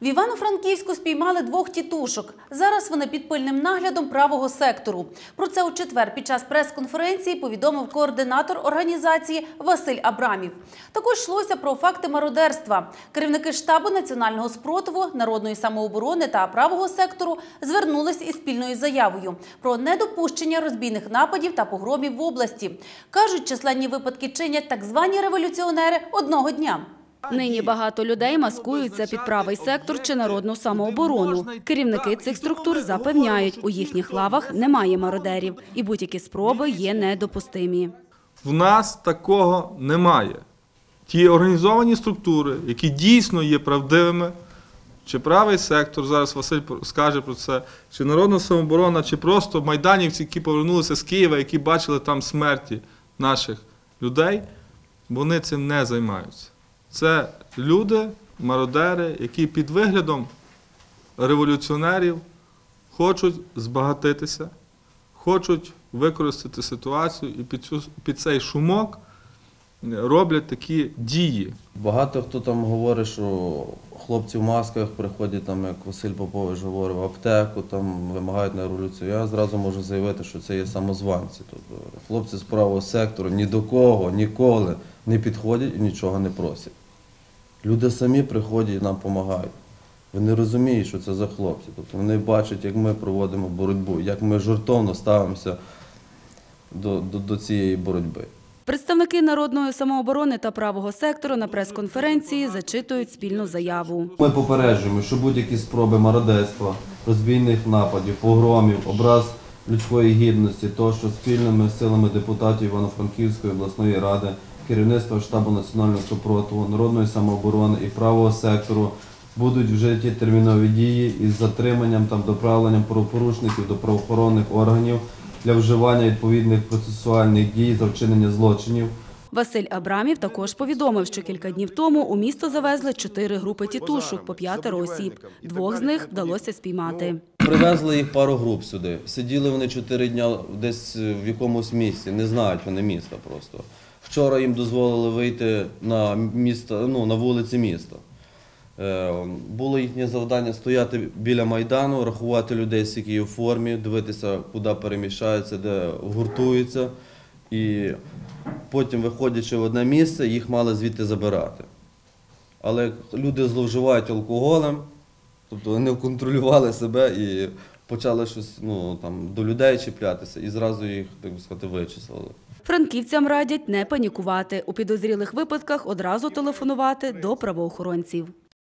В Івано-Франківську спіймали двох тітушок. Зараз вони під пильним наглядом правого сектору. Про це у четвер під час прес-конференції повідомив координатор організації Василь Абрамів. Також йшлося про факти мародерства. Керівники штабу національного спротиву, народної самооборони та правого сектору звернулись із спільною заявою про недопущення розбійних нападів та погромів в області. кажуть, численні випадки чинять так звані революціонери одного дня. Нині багато людей маскуються під правий сектор чи народну самооборону. Керівники цих структур запевняють, у їхніх лавах немає мародерів, і будь-які спроби є недопустимі. В нас такого немає. Ті організовані структури, які дійсно є правдивими, чи правий сектор, зараз Василь скаже про це, чи народна самооборона, чи просто майданівці, які повернулися з Києва, які бачили там смерті наших людей, вони цим не займаються. Це люди, мародери, які під виглядом революціонерів хочуть збагатитися, хочуть використати ситуацію і під, цю, під цей шумок роблять такі дії. Багато хто там говорить, що хлопці в масках приходять, там, як Василь Попович говорив, в аптеку, там вимагають на революцію. Я зразу можу заявити, що це є самозванці. Тобто хлопці з правого сектору ні до кого, ніколи не підходять і нічого не просять. Люди самі приходять і нам допомагають. Вони розуміють, що це за хлопці. Тобто вони бачать, як ми проводимо боротьбу, як ми жертовно ставимося до, до, до цієї боротьби. Представники народної самооборони та правого сектору на прес-конференції зачитують спільну заяву. Ми попереджуємо, що будь-які спроби мародерства, розбійних нападів, погромів, образ людської гідності, то що спільними силами депутатів Івано-Франківської обласної ради, керівництва штабу національного супротиву, народної самооборони і правого сектору будуть вжиті термінові дії із затриманням та доправленням правопорушників до правоохоронних органів для вживання відповідних процесуальних дій за вчинення злочинів. Василь Абрамів також повідомив, що кілька днів тому у місто завезли чотири групи тітушок по п'ятеро осіб. Двох з них вдалося спіймати. Привезли їх пару груп сюди. Сиділи вони чотири дня десь в якомусь місці, не знають вони міста просто. Вчора їм дозволили вийти на місто, ну, на вулиці міста. Е, Було їхнє завдання стояти біля Майдану, рахувати людей, скільки є в формі, дивитися, куди переміщаються, де гуртуються. І потім, виходячи в одне місце, їх мали звідти забирати. Але люди зловживають алкоголем, тобто вони контролювали себе і почали щось ну, там, до людей чіплятися і зразу їх, так би сказати, вичислили. Франківцям радять не панікувати. У підозрілих випадках одразу телефонувати до правоохоронців.